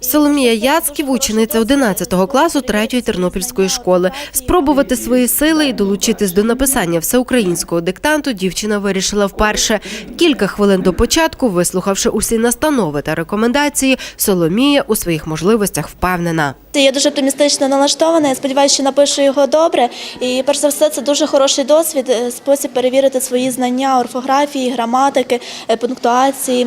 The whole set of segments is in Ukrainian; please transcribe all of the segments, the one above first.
Соломія Яцьків, учениця 11 класу 3-ї тернопільської школи. Спробувати свої сили і долучитись до написання всеукраїнського диктанту дівчина вирішила вперше. Кілька хвилин до початку, вислухавши усі настанови та рекомендації, Соломія у своїх можливостях впевнена. Я дуже оптимістично налаштована. Я сподіваюся, що напишу його добре. І перш за все, це дуже хороший досвід, е, спосіб перевірити свої знання орфографії, граматики, е, пунктуації.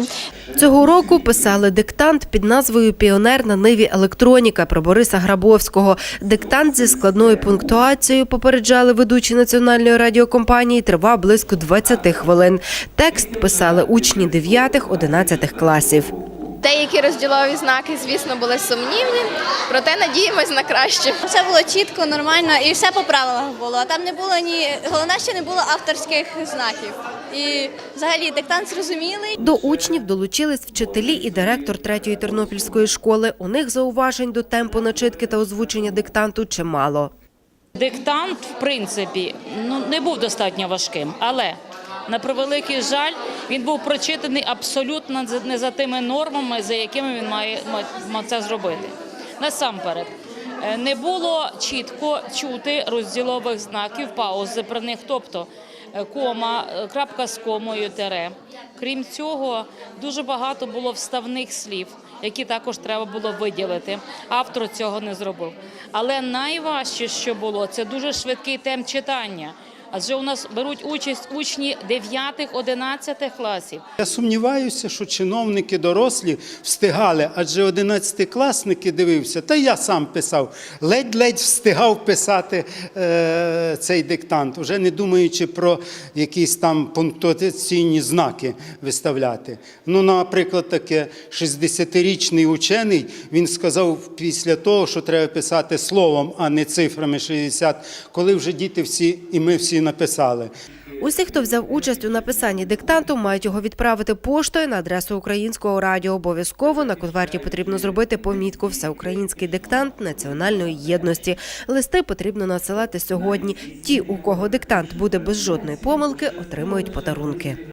Цього року писали диктант під назвою Піонер на ниві електроніка про Бориса Грабовського. Диктант зі складною пунктуацією попереджали ведучі національної радіокомпанії. Тривав близько 20 хвилин. Текст писали учні 9-11 класів. Деякі розділові знаки, звісно, були сумнівні, проте надіємось на краще. Все було чітко, нормально і все по правилах було. Там не було ні головне, що не було авторських знаків. І взагалі диктант зрозумілий. До учнів долучились вчителі і директор третьої тернопільської школи. У них зауважень до темпу начитки та озвучення диктанту чимало. Диктант, в принципі, ну не був достатньо важким, але на превеликий жаль, він був прочитаний абсолютно не за тими нормами, за якими він має ма- ма- це зробити. Насамперед, е, не було чітко чути розділових знаків, паузи при них, тобто е, кома, е, крапка з комою, тере. Крім цього, дуже багато було вставних слів, які також треба було виділити. Автор цього не зробив. Але найважче, що було, це дуже швидкий темп читання. Адже у нас беруть участь учні 9-11 класів. Я сумніваюся, що чиновники дорослі встигали, адже 11-класники дивився, та я сам писав, ледь-ледь встигав писати е, цей диктант, вже не думаючи про якісь там пунктуаційні знаки виставляти. Ну, наприклад, таке 60-річний учений, він сказав після того, що треба писати словом, а не цифрами 60, коли вже діти всі і ми всі написали. Усі, хто взяв участь у написанні диктанту, мають його відправити поштою на адресу українського радіо. Обов'язково на конверті потрібно зробити помітку Всеукраїнський диктант національної єдності. Листи потрібно надсилати сьогодні. Ті, у кого диктант буде без жодної помилки, отримують подарунки.